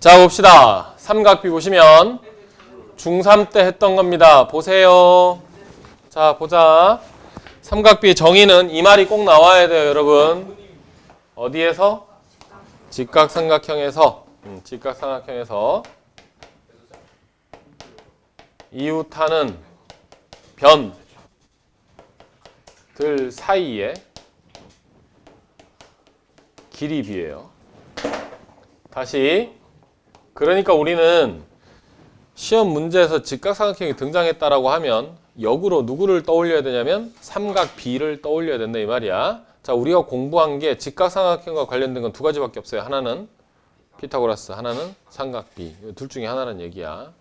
자 봅시다. 삼각비 보시면 중3 때 했던 겁니다. 보세요. 자 보자. 삼각비 정의는 이 말이 꼭 나와야 돼요 여러분. 어디에서? 직각삼각형에서 음, 직각삼각형에서 이웃하는 변들 사이에 길이 비예요. 다시 그러니까 우리는 시험 문제에서 직각삼각형이 등장했다라고 하면 역으로 누구를 떠올려야 되냐면 삼각 B를 떠올려야 된다 이 말이야. 자, 우리가 공부한 게 직각삼각형과 관련된 건 두 가지밖에 없어요. 하나는 피타고라스, 하나는 삼각 B. 이둘 중에 하나는 얘기야.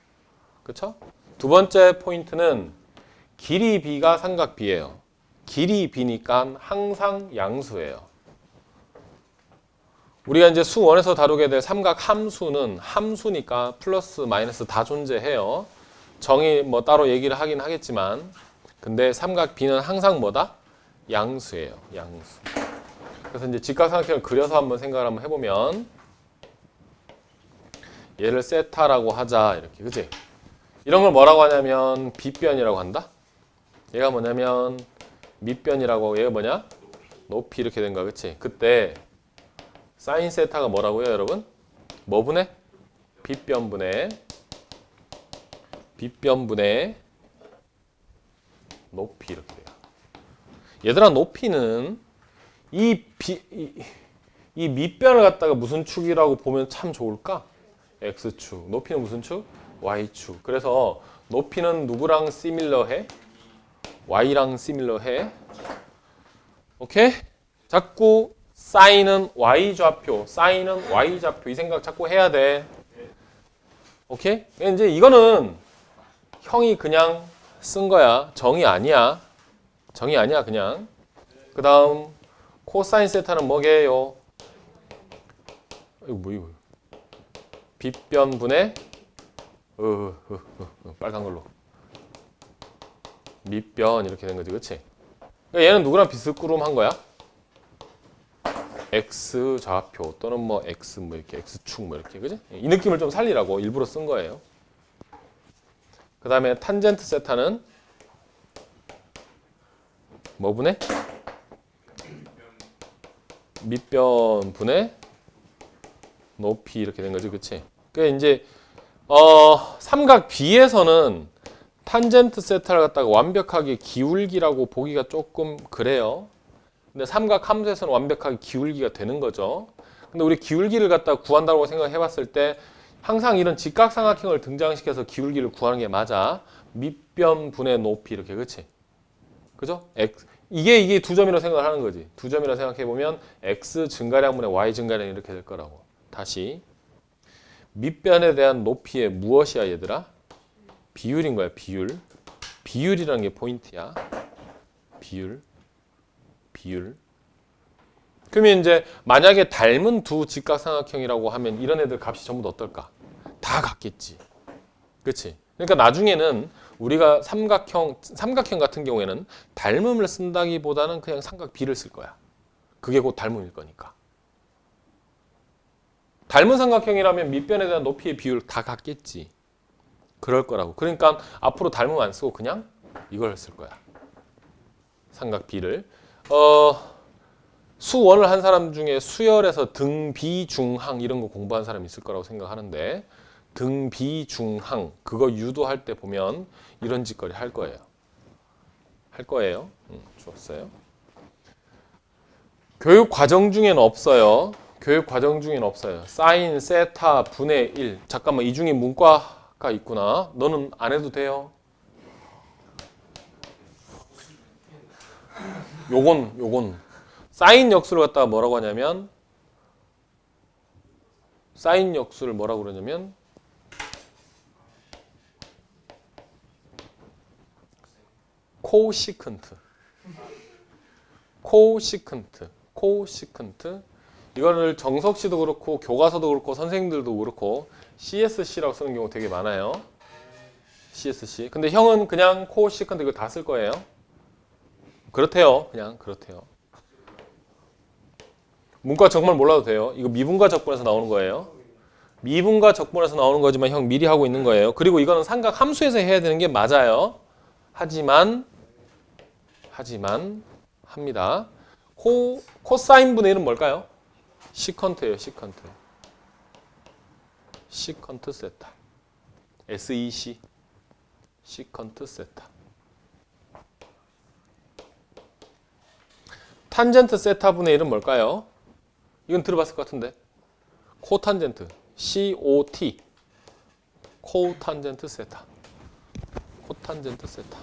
그렇죠? 두 번째 포인트는 길이 B가 삼각 B예요. 길이 B니까 항상 양수예요. 우리가 이제 수원에서 다루게 될 삼각 함수는 함수니까 플러스 마이너스 다 존재해요. 정의 뭐 따로 얘기를 하긴 하겠지만 근데 삼각 B는 항상 뭐다? 양수예요. 양수. 그래서 이제 직각삼각형을 그려서 한번 생각을 한번 해보면 얘를 세타라고 하자 이렇게 그지? 이런 걸 뭐라고 하냐면 빗변이라고 한다. 얘가 뭐냐면 밑변이라고 얘가 뭐냐? 높이 이렇게 된 거야, 그치? 그때 사인 세타가 뭐라고요, 여러분? 뭐 분의? 빗변분의 빗변분의 높이 이렇게 돼요. 얘들아 높이는 이, 비, 이, 이 밑변을 갖다가 무슨 축이라고 보면 참 좋을까? x축. 높이는 무슨 축? y축. 그래서 높이는 누구랑 시밀러해? y랑 시밀러해. 오케이? 자꾸 사인은 y 좌표, 사인은 y 좌표 이 생각 자꾸 해야 돼. 오케이? 이제 이거는 형이 그냥 쓴 거야. 정이 아니야. 정이 아니야, 그냥. 그 다음, 코사인 세타는 뭐게요? 이거 뭐, 이거. 빗변분의, 어, 어, 어, 어, 빨간 걸로. 밑변, 이렇게 된 거지, 그치? 그러니까 얘는 누구랑 비스꾸름 한 거야? X 좌표 또는 뭐 x 뭐 이렇게 x축 뭐 이렇게 그지? 이 느낌을 좀 살리라고 일부러 쓴 거예요. 그 다음에 탄젠트 세타는 뭐 분의? 밑변 분의 높이 이렇게 된 거지, 그치? 그 이제 어 삼각 B에서는 탄젠트 세타를 갖다가 완벽하게 기울기라고 보기가 조금 그래요. 근데 삼각 함수에서는 완벽하게 기울기가 되는 거죠. 근데 우리 기울기를 갖다 구한다고 생각해 봤을 때 항상 이런 직각삼각형을 등장시켜서 기울기를 구하는 게 맞아. 밑변 분의 높이 이렇게 그치? 그죠? x 이게 이게 두 점이라고 생각을 하는 거지. 두 점이라고 생각해 보면 x 증가량 분의 y 증가량 이렇게 될 거라고. 다시 밑변에 대한 높이의 무엇이야 얘들아? 비율인 거야 비율. 비율이라는 게 포인트야. 비율. 비율. 그러면 이제 만약에 닮은 두 직각삼각형이라고 하면 이런 애들 값이 전부 다 어떨까? 다 같겠지. 그렇지? 그러니까 나중에는 우리가 삼각형 삼각형 같은 경우에는 닮음을 쓴다기보다는 그냥 삼각 B를 쓸 거야. 그게 곧 닮음일 거니까. 닮은 삼각형이라면 밑변에 대한 높이의 비율 다 같겠지. 그럴 거라고. 그러니까 앞으로 닮음 안 쓰고 그냥 이걸 쓸 거야. 삼각 B를. 어, 수원을 한 사람 중에 수열에서 등비중항 이런 거 공부한 사람 있을 거라고 생각하는데 등비중항 그거 유도할 때 보면 이런 짓거리 할 거예요. 할 거예요. 음, 좋았어요. 교육 과정 중에는 없어요. 교육 과정 중에는 없어요. 사인, 세타, 분의 1. 잠깐만 이 중에 문과가 있구나. 너는 안 해도 돼요. 요건 요건 사인 역수를 갖다가 뭐라고 하냐면 사인 역수를 뭐라고 그러냐면 코시컨트 코시컨트 코시컨트 이거를 정석 씨도 그렇고 교과서도 그렇고 선생님들도 그렇고 CSC라고 쓰는 경우 되게 많아요. CSC. 근데 형은 그냥 코시컨트 이거 다 쓸 거예요. 그렇대요. 그냥 그렇대요. 문과 정말 몰라도 돼요. 이거 미분과 적분에서 나오는 거예요. 미분과 적분에서 나오는 거지만 형 미리 하고 있는 거예요. 그리고 이거는 삼각 함수에서 해야 되는 게 맞아요. 하지만 하지만 합니다. 코 코사인 분의 1은 뭘까요? 시컨트예요. 시컨트. 시컨트 세타. SEC. 시컨트 세타. 탄젠트 세타분의 1은 뭘까요? 이건 들어봤을 것 같은데. 코탄젠트. COT. 코탄젠트 세타. 코탄젠트 세타.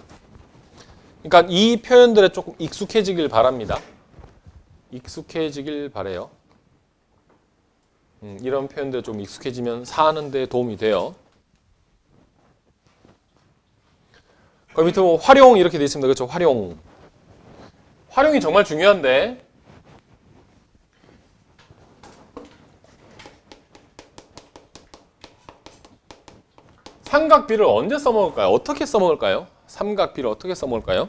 그러니까 이 표현들에 조금 익숙해지길 바랍니다. 익숙해지길 바래요. 음, 이런 표현들 좀 익숙해지면 사는 데 도움이 돼요. 그 밑에 보면 활용 이렇게 되어 있습니다. 그렇죠? 활용. 활용이 정말 중요한데 삼각비를 언제 써먹을까요? 어떻게 써먹을까요? 삼각비를 어떻게 써먹을까요?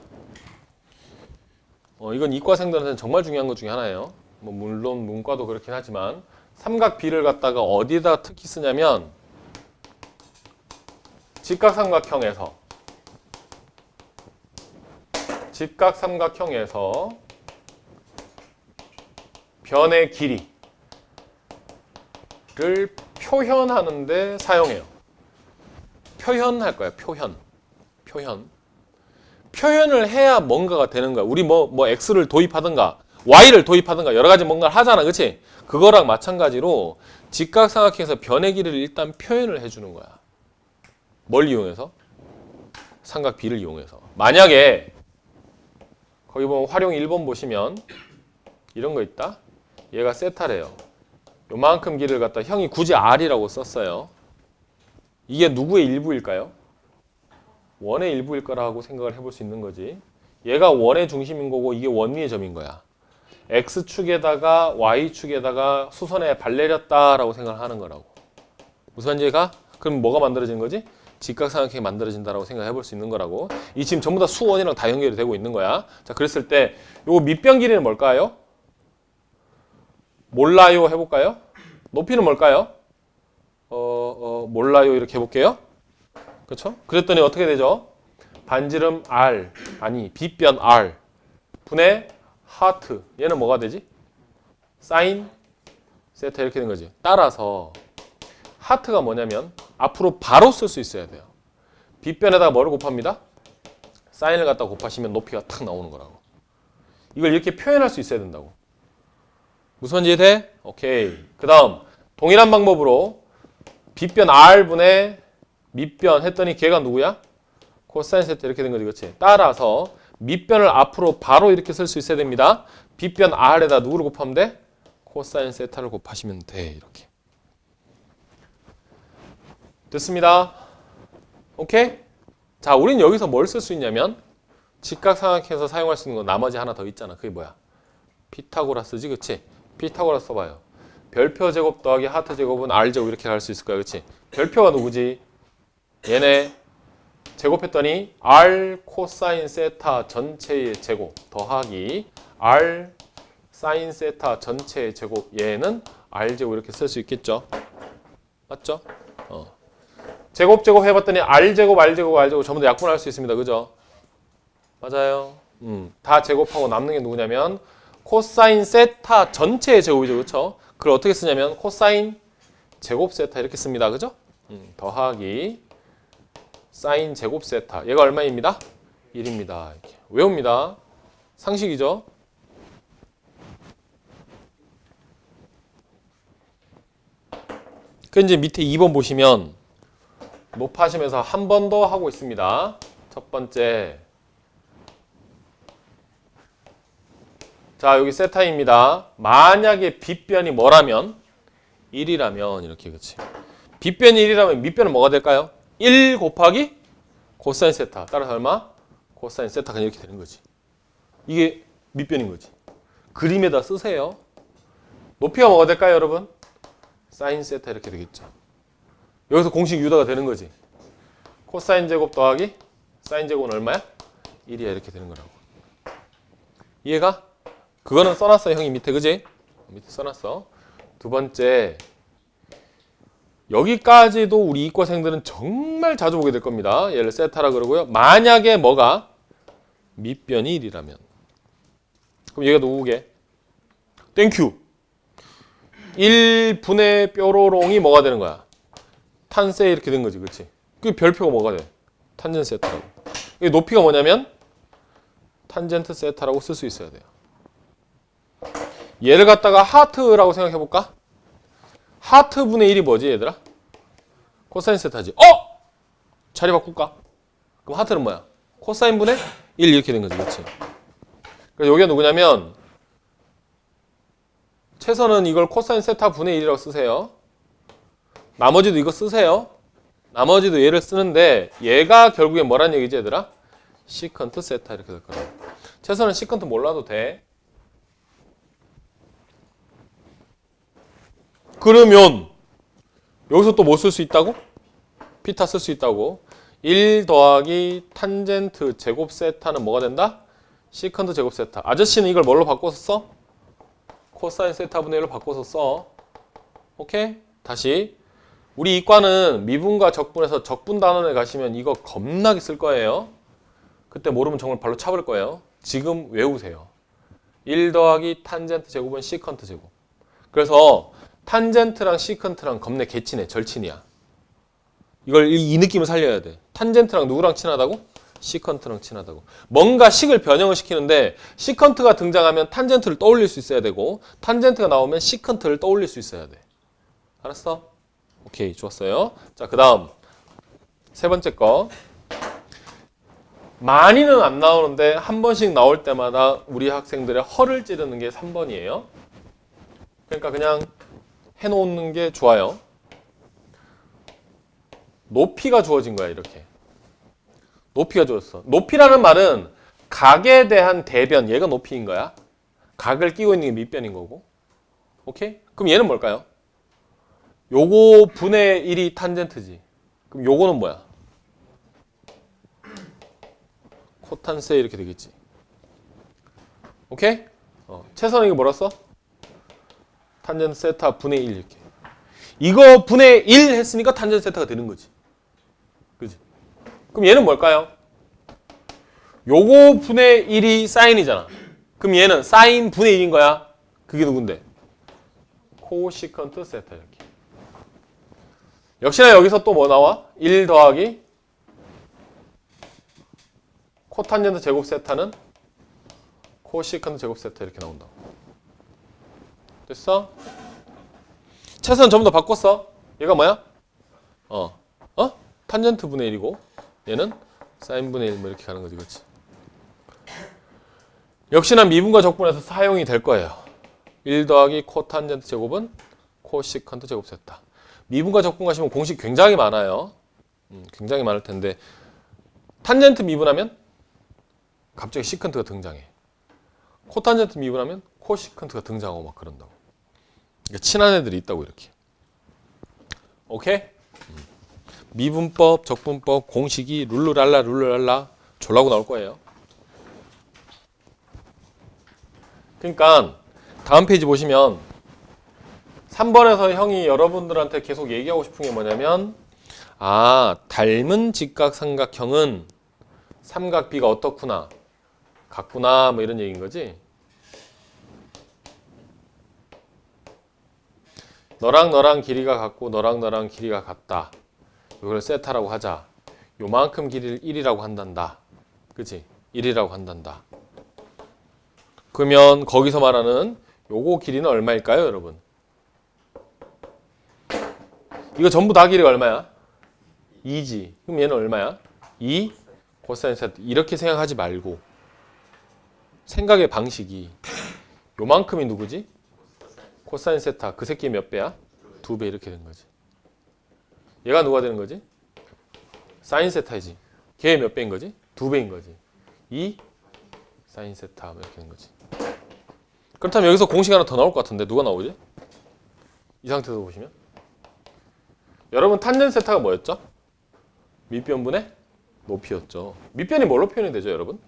어, 이건 이과생들한테는 정말 중요한 것 중에 하나예요. 뭐 물론 문과도 그렇긴 하지만 삼각비를 갖다가 어디다 특히 쓰냐면 직각삼각형에서 직각 삼각형에서 변의 길이를 표현하는데 사용해요. 표현할 거예요. 표현. 표현. 표현을 해야 뭔가가 되는 거야. 우리 뭐, 뭐 X를 도입하든가, Y를 도입하든가, 여러 가지 뭔가를 하잖아. 그치? 그거랑 마찬가지로 직각삼각형에서 변의 길이를 일단 표현을 해주는 거야. 뭘 이용해서? 삼각 B를 이용해서. 만약에, 거기 보면 활용 1번 보시면, 이런 거 있다? 얘가 세타래요. 요만큼 길을 갖다 형이 굳이 R이라고 썼어요. 이게 누구의 일부일까요? 원의 일부일 거라고 생각을 해볼 수 있는 거지. 얘가 원의 중심인 거고 이게 원위의 점인 거야. x축에다가 y축에다가 수선에 발 내렸다라고 생각을 하는 거라고. 말인지가? 그럼 뭐가 만들어진 거지? 직각삼각형이 만들어진다라고 생각해 볼 수 있는 거라고. 이 지금 전부 다 수원이랑 다 연결이 되고 있는 거야. 자, 그랬을 때 요거 밑변 길이는 뭘까요? 몰라요 해 볼까요? 높이는 뭘까요? 어, 어, 몰라요 이렇게 해 볼게요. 그렇죠? 그랬더니 어떻게 되죠? 반지름 R 아니 빗변 R 분의 하트 얘는 뭐가 되지? 사인 세타 이렇게 된 거지. 따라서 하트가 뭐냐면 앞으로 바로 쓸 수 있어야 돼요. 빗변에다가 뭐를 곱합니다? 사인을 갖다 곱하시면 높이가 탁 나오는 거라고. 이걸 이렇게 표현할 수 있어야 된다고. 무슨 말인지 돼? 오케이. 그 다음 동일한 방법으로 빗변 R분의 밑변 했더니 걔가 누구야? 코사인 세타 이렇게 된 거지 그렇지? 따라서 밑변을 앞으로 바로 이렇게 쓸 수 있어야 됩니다. 빗변 R에다 누구를 곱하면 돼? 코사인 세타를 곱하시면 돼 이렇게 됐습니다. 오케이? 자 우린 여기서 뭘 쓸 수 있냐면 직각삼각형에서 사용할 수 있는 거 나머지 하나 더 있잖아 그게 뭐야? 피타고라스지 그치? 피타고라스 써봐요. 별표 제곱 더하기 하트 제곱은 R 제곱 이렇게 갈 수 있을 거야 그치? 별표가 누구지? 얘네 제곱했더니 r 코사인 세타 전체의 제곱 더하기 r 사인 세타 전체의 제곱 얘는 r 제곱 이렇게 쓸 수 있겠죠? 맞죠? 어. 제곱 제곱 해봤더니 r 제곱 r 제곱 r 제곱 전부 다 약분할 수 있습니다. 그죠? 맞아요. 음, 다 제곱하고 남는 게 누구냐면 코사인 세타 전체의 제곱이죠. 그렇죠? 그걸 어떻게 쓰냐면 코사인 제곱 세타 이렇게 씁니다. 그죠? 음, 더하기 사인 제곱 세타 얘가 얼마입니다? 1입니다. 이렇게 외웁니다. 상식이죠? 그 이제 밑에 2번 보시면 높아지면서 한 번 더 하고 있습니다. 첫 번째 자 여기 세타입니다. 만약에 빗변이 뭐라면 1이라면 이렇게 그치 빗변이 1이라면 밑변은 뭐가 될까요? 1 곱하기 코사인 세타 따라서 얼마? 코사인 세타가 이렇게 되는 거지. 이게 밑변인 거지. 그림에다 쓰세요. 높이가 뭐가 될까요, 여러분? 사인 세타 이렇게 되겠죠. 여기서 공식 유도가 되는 거지. 코사인 제곱 더하기 사인 제곱은 얼마야? 1이야 이렇게 되는 거라고. 이해가? 그거는 써놨어 형이 밑에 그지? 밑에 써놨어. 두 번째 여기까지도 우리 이과생들은 정말 자주 보게 될 겁니다. 얘를 세타라 그러고요. 만약에 뭐가 밑변이 1이라면 그럼 얘가 누구게? 땡큐 1분의 뾰로롱이 뭐가 되는 거야? 탄세 이렇게 된 거지 그치? 그 별표가 뭐가 돼? 탄젠트 세타라고 이 높이가 뭐냐면 탄젠트 세타라고 쓸 수 있어야 돼요 얘를 갖다가 하트라고 생각해 볼까? 하트 분의 1이 뭐지 얘들아? 코사인 세타지 어? 자리 바꿀까? 그럼 하트는 뭐야? 코사인 분의 1 이렇게 된 거지 그치? 그래서 여기가 누구냐면 최선은 이걸 코사인 세타 분의 1이라고 쓰세요 나머지도 이거 쓰세요 나머지도 얘를 쓰는데 얘가 결국에 뭐란 얘기지 얘들아? 시컨트 세타 이렇게 될 거야 최선은 시컨트 몰라도 돼 그러면 여기서 또 뭐 쓸 수 있다고? 피타 쓸 수 있다고 1 더하기 탄젠트 제곱 세타는 뭐가 된다? 시컨트 제곱 세타 아저씨는 이걸 뭘로 바꿔서 써? 코사인 세타분의 1로 바꿔서 써 오케이? 다시 우리 이과는 미분과 적분에서 적분 단원에 가시면 이거 겁나게 쓸 거예요. 그때 모르면 정말 발로 차버릴 거예요. 지금 외우세요. 1 더하기 탄젠트 제곱은 시컨트 제곱. 그래서 탄젠트랑 시컨트랑 겁내 개친해 절친이야. 이걸 이, 이 느낌을 살려야 돼. 탄젠트랑 누구랑 친하다고? 시컨트랑 친하다고. 뭔가 식을 변형을 시키는데 시컨트가 등장하면 탄젠트를 떠올릴 수 있어야 되고 탄젠트가 나오면 시컨트를 떠올릴 수 있어야 돼. 알았어? 오케이 좋았어요 자 그 다음 세 번째 거 많이는 안 나오는데 한 번씩 나올 때마다 우리 학생들의 허를 찌르는 게 3번이에요 그러니까 그냥 해놓는 게 좋아요. 높이가 주어진 거야 이렇게. 높이가 주어졌어. 높이라는 말은 각에 대한 대변, 얘가 높이인 거야. 각을 끼고 있는 게 밑변인 거고. 오케이? 그럼 얘는 뭘까요? 요거 분의 1이 탄젠트지. 그럼 요거는 뭐야? 코탄세 이렇게 되겠지. 오케이? 어, 최선은 이거 뭐라 써? 탄젠트 세타 분의 1 이렇게. 이거 분의 1 했으니까 탄젠트 세타가 되는 거지. 그지? 그럼 얘는 뭘까요? 요거 분의 1이 사인이잖아. 그럼 얘는 사인 분의 1인 거야. 그게 누군데? 코시컨트 세타 이렇게. 역시나 여기서 또 뭐 나와? 1 더하기 코탄젠트 제곱 세타는 코시컨트 제곱 세타 이렇게 나온다. 됐어? 최선 전부 다 바꿨어. 얘가 뭐야? 어, 어? 탄젠트 분의 1이고 얘는 사인 분의 1 뭐 이렇게 가는 거지, 그렇지? 역시나 미분과 적분에서 사용이 될 거예요. 1 더하기 코탄젠트 제곱은 코시컨트 제곱 세타. 미분과 적분 가시면 공식 굉장히 많아요. 음, 굉장히 많을 텐데 탄젠트 미분하면 갑자기 시컨트가 등장해. 코탄젠트 미분하면 코시컨트가 등장하고 막 그런다고. 그러니까 친한 애들이 있다고 이렇게. 오케이? 음. 미분법, 적분법, 공식이 룰루랄라 룰루랄라 졸라고 나올 거예요. 그러니까 다음 페이지 보시면 3번에서 형이 여러분들한테 계속 얘기하고 싶은 게 뭐냐면 아 닮은 직각삼각형은 삼각비가 어떻구나 같구나 뭐 이런 얘기인 거지? 너랑 너랑 길이가 같고 너랑 너랑 길이가 같다. 이걸 세타라고 하자. 요만큼 길이를 1이라고 한단다. 그치 1이라고 한단다. 그러면 거기서 말하는 요거 길이는 얼마일까요 여러분 이거 전부 다 길이가 얼마야 2지 그럼 얘는 얼마야 2 코사인 세타 이렇게 생각하지 말고 생각의 방식이 요만큼이 누구지 코사인 세타 그 새끼 몇 배야? 두 배 이렇게 된 거지. 얘가 누가 되는 거지? 사인 세타이지. 걔 몇 배인 거지? 두 배인 거지. 2 사인 세타 뭐 이렇게 되는 거지. 그렇다면 여기서 공식 하나 더 나올 것 같은데 누가 나오지? 이 상태에서 보시면 여러분 탄젠 세타가 뭐였죠? 밑변분의 높이였죠. 밑변이 뭘로 표현이 되죠, 여러분?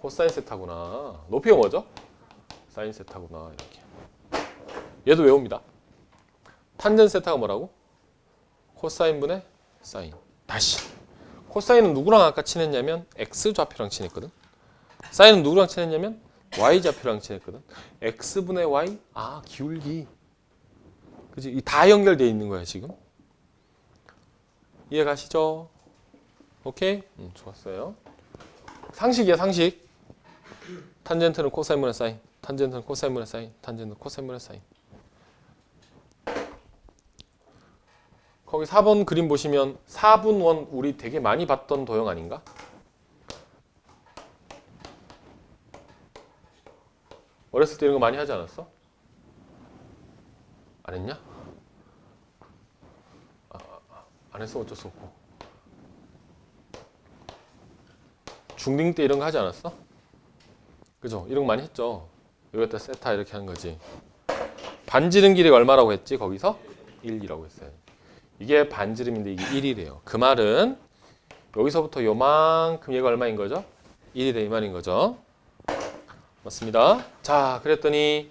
코사인 세타구나. 높이가 뭐죠? 사인 세타구나 이렇게. 얘도 외웁니다. 탄젠 세타가 뭐라고? 코사인분의 사인. 다시. 코사인은 누구랑 아까 친했냐면 x 좌표랑 친했거든. 사인은 누구랑 친했냐면 y 좌표랑 친했거든. x분의 y 아 기울기. 그지? 이다 연결돼 있는 거야 지금. 이해 가시죠? 오케이? 음, 좋았어요. 상식이야 상식. 탄젠트는 코사인분의 사인. 탄젠트는 코사인분의 사인. 탄젠트는 코사인분의 사인. 거기 4번 그림 보시면 4분 원 우리 되게 많이 봤던 도형 아닌가? 어렸을 때 이런 거 많이 하지 않았어? 안 했냐? 안 했어 어쩔 수 없고 중딩 때 이런 거 하지 않았어? 그죠? 이런 거 많이 했죠 여기다 세타 이렇게 하는 거지 반지름 길이가 얼마라고 했지 거기서? 1이라고 했어요 이게 반지름인데 이게 1이래요. 그 말은 여기서부터 요만큼 얘가 얼마인 거죠? 1이래 이 말인 거죠. 맞습니다. 자, 그랬더니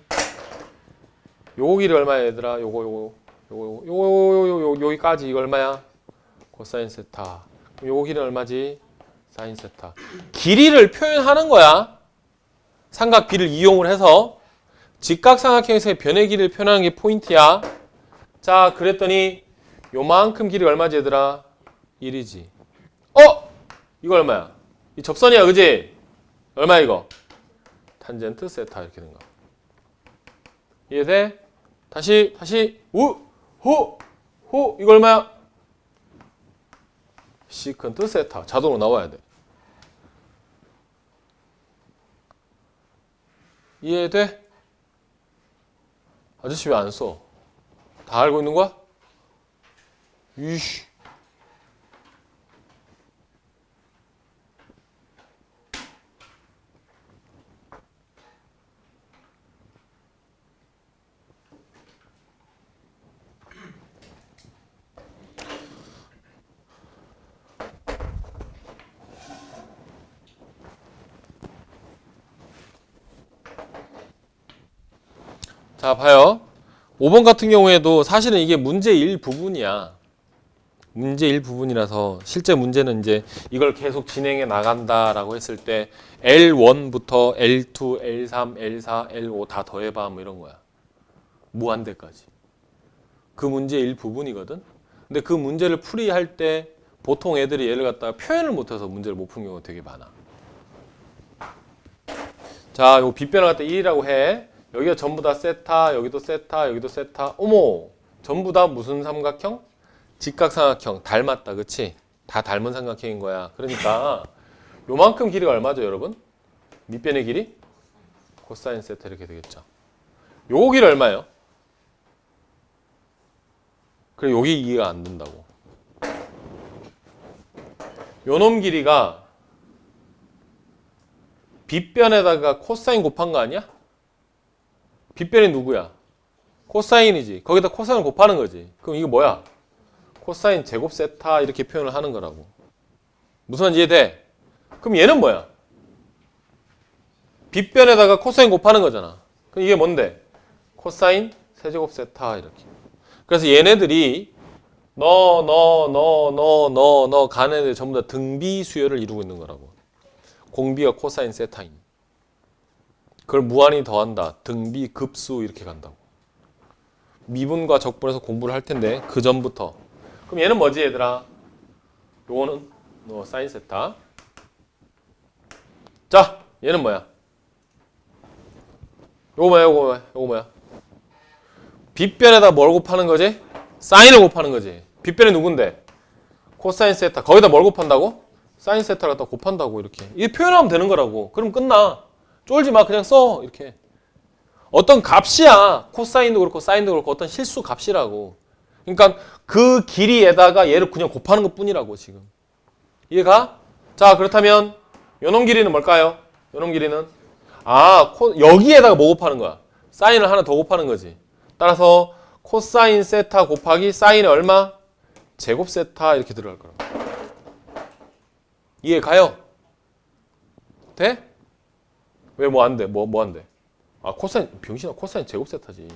요거 길이 얼마야 얘들아? 요거 요거 요거 요거 요거 요거 여기까지 이거 얼마야? 코사인 세타. 요거 길이는 얼마지? 사인 세타. 길이를 표현하는 거야. 삼각 B를 이용을 해서 직각삼각형에서의 변의 길이를 표현하는 게 포인트야. 자, 그랬더니 요만큼 길이 얼마지 얘들아? 1이지. 어? 이거 얼마야? 이 접선이야, 그지? 얼마 이거? 탄젠트 세타 이렇게 된 거. 이해돼? 다시 다시 우, 호, 호 이거 얼마야? 시컨트 세타 자동으로 나와야 돼. 이해돼? 아저씨 왜 안 써? 다 알고 있는 거야? 이씨. 자, 봐요. 5번 같은 경우에도 사실은 이게 문제 일부분이야. 문제 일부분이라서 실제 문제는 이제 이걸 계속 진행해 나간다라고 했을 때 L1부터 L2, L3, L4, L5 다 더해봐 뭐 이런 거야. 무한대까지. 그 문제 일부분이거든. 근데 그 문제를 풀이할 때 보통 애들이 얘를 갖다가 표현을 못해서 문제를 못 푸는 경우가 되게 많아. 자, 요 빗변을 갖다 1이라고 해. 여기가 전부 다 세타, 여기도 세타, 여기도 세타. 어머, 전부 다 무슨 삼각형? 직각삼각형 닮았다, 그치? 다 닮은 삼각형인 거야. 그러니까 요만큼 길이가 얼마죠, 여러분? 밑변의 길이? 코사인 세타 이렇게 되겠죠. 요거 길이 얼마예요? 그래, 여기 이해가 안 된다고. 요놈 길이가 빗변에다가 코사인 곱한 거 아니야? 빗변이 누구야? 코사인이지. 거기다 코사인을 곱하는 거지. 그럼 이게 뭐야? 코사인 제곱 세타 이렇게 표현을 하는 거라고. 무슨 이해돼? 그럼 얘는 뭐야? 빗변에다가 코사인 곱하는 거잖아. 그럼 이게 뭔데? 코사인 세제곱 세타 이렇게. 그래서 얘네들이 너, 너, 너, 너, 너, 너 가는 애들 전부 다 등비 수열을 이루고 있는 거라고. 공비가 코사인 세타인. 그걸 무한히 더한다. 등비 급수 이렇게 간다고. 미분과 적분에서 공부를 할 텐데 그 전부터. 그럼 얘는 뭐지 얘들아? 요거는 너 사인 세타. 자, 얘는 뭐야? 요거 뭐야? 요거 뭐야? 요거 뭐야? 빗변에다 뭘 곱하는 거지? 사인을 곱하는 거지. 빗변이 누군데? 코사인 세타. 거기다 뭘 곱한다고? 사인 세타를 갖다 곱한다고 이렇게. 이게 표현하면 되는 거라고. 그럼 끝나. 쫄지 마. 그냥 써. 이렇게. 어떤 값이야. 코사인도 그렇고 사인도 그렇고 어떤 실수 값이라고. 그러니까 그 길이에다가 얘를 그냥 곱하는 것 뿐이라고 지금. 이해가? 자 그렇다면 요놈 길이는 뭘까요? 요놈 길이는 아 코, 여기에다가 뭐 곱하는 거야? 사인을 하나 더 곱하는 거지. 따라서 코사인 세타 곱하기 사인이 얼마? 제곱 세타 이렇게 들어갈 거라고. 이해 가요? 돼? 왜 뭐 안 돼? 뭐 뭐 안 돼? 아 코사인 병신아 코사인 제곱 세타지.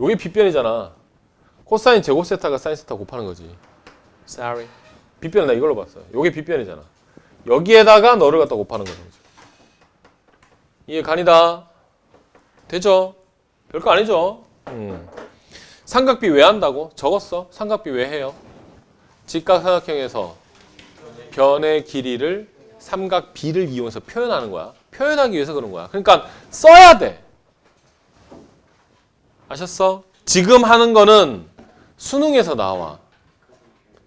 요게 빗변이잖아. 코사인 제곱 세타가 사인 세타 곱하는 거지. Sorry. 빗변 나 이걸로 봤어요. 요게 빗변이잖아. 여기에다가 너를 갖다 곱하는 거죠. 이해 간이다. 되죠? 별거 아니죠? 음. 삼각비 왜 한다고? 적었어. 삼각비 왜 해요? 직각삼각형에서 변의 길이를 삼각비를 이용해서 표현하는 거야. 표현하기 위해서 그런 거야. 그러니까 써야 돼. 아셨어? 지금 하는 거는 수능에서 나와.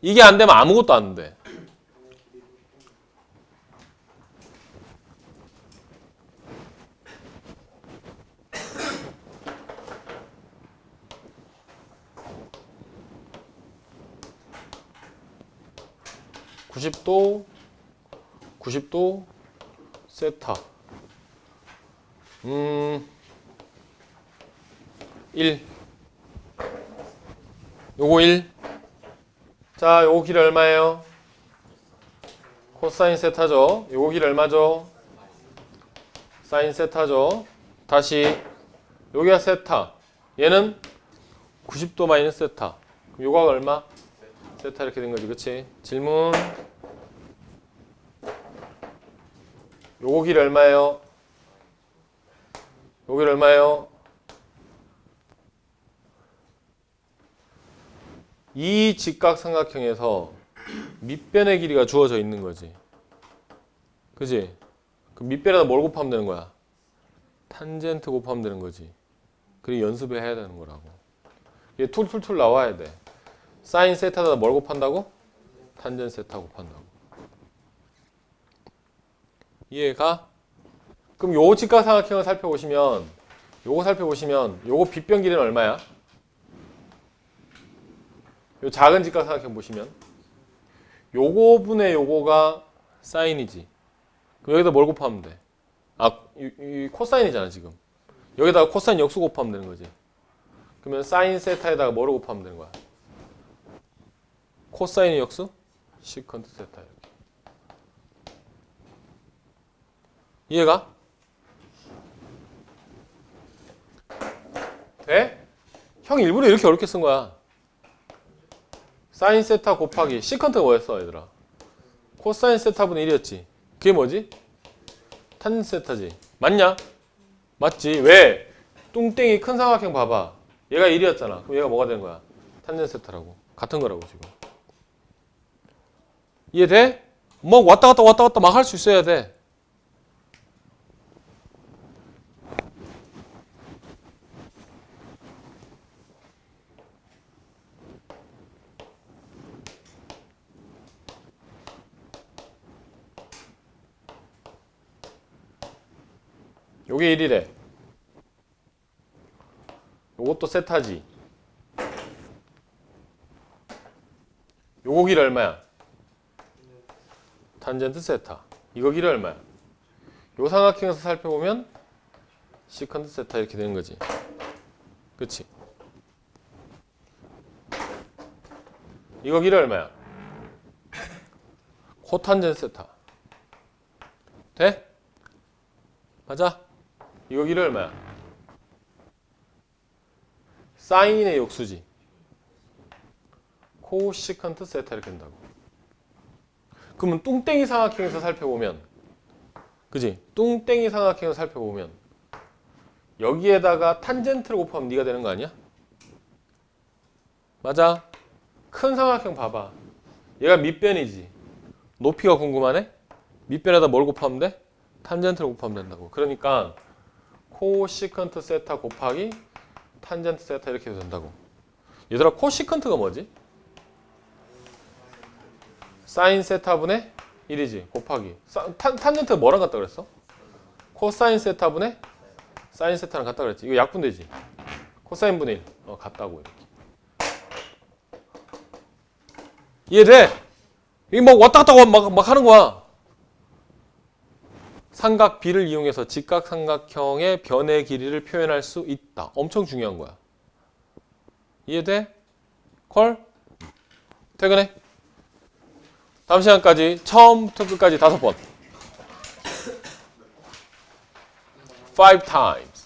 이게 안 되면 아무것도 안 돼. (90도) (90도) 세타 음, 1. 요거 1. 자, 요거 길 얼마예요? 코사인 세타죠. 요거 길 얼마죠? 사인 세타죠. 다시 여기가 세타. 얘는 90도 마이너스 세타. 요거가 얼마? 세타 이렇게 된 거지. 그치? 질문. 요거 길 얼마예요? 여기 얼마예요? 이 직각삼각형에서 밑변의 길이가 주어져 있는 거지. 그지? 그 밑변에다 뭘 곱하면 되는 거야? 탄젠트 곱하면 되는 거지. 그리고 연습을 해야 되는 거라고. 얘 툴툴툴 나와야 돼. 사인 세타에다 뭘 곱한다고? 탄젠 세타 곱한다고. 이해가? 그럼 요 직각삼각형을 살펴보시면 요거 살펴보시면 요거 빗변 길이는 얼마야? 요 작은 직각삼각형 보시면 요거 분의 요거가 사인이지. 그럼 여기다 뭘 곱하면 돼? 아, 이, 이 코사인이잖아 지금. 여기다가 코사인 역수 곱하면 되는 거지. 그러면 사인 세타에다가 뭐를 곱하면 되는 거야? 코사인의 역수? 시컨트 세타 이렇게. 이해가? 돼? 형 일부러 이렇게 어렵게 쓴 거야. 사인 세타 곱하기 시컨트가 뭐였어 얘들아? 코사인 세타분의 1이었지. 그게 뭐지? 탄 세타지. 맞냐? 맞지. 왜? 뚱땡이 큰 삼각형 봐봐. 얘가 1이었잖아. 그럼 얘가 뭐가 되는 거야? 탄젠 세타라고. 같은 거라고 지금. 이해돼? 뭐 왔다 갔다 왔다 갔다 막 할 수 있어야 돼. 요게 1이래. 요것도 세타지. 요거 길 얼마야? 탄젠트 세타. 이거 길 얼마야? 요 삼각형에서 살펴보면 시컨트 세타 이렇게 되는 거지. 그치? 이거 길 얼마야? 코탄젠트 세타. 돼? 맞아? 이거 길 얼마야? 사인의 역수지. 코시컨트 세타 이렇게 된다고. 그러면 뚱땡이 삼각형에서 살펴보면 그지? 뚱땡이 삼각형에서 살펴보면 여기에다가 탄젠트를 곱하면 네가 되는 거 아니야? 맞아? 큰 삼각형 봐봐. 얘가 밑변이지. 높이가 궁금하네? 밑변에다 뭘 곱하면 돼? 탄젠트를 곱하면 된다고. 그러니까 코시컨트 세타 곱하기 탄젠트 세타 이렇게 해도 된다고. 얘들아 코시컨트가 뭐지? 사인 세타분의 1이지 곱하기 사- 탄, 탄젠트가 뭐랑 같다 그랬어? 코사인 세타분의 사인 세타랑 같다 그랬지 이거 약분되지 코사인 분의 1 어, 같다고 이렇게 이해돼? 막 왔다 갔다 막, 막 하는 거야 삼각 B를 이용해서 직각 삼각형의 변의 길이를 표현할 수 있다 엄청 중요한 거야 이해돼? 콜? 퇴근해 다음 시간까지 처음부터 끝까지 다섯 번. Five times.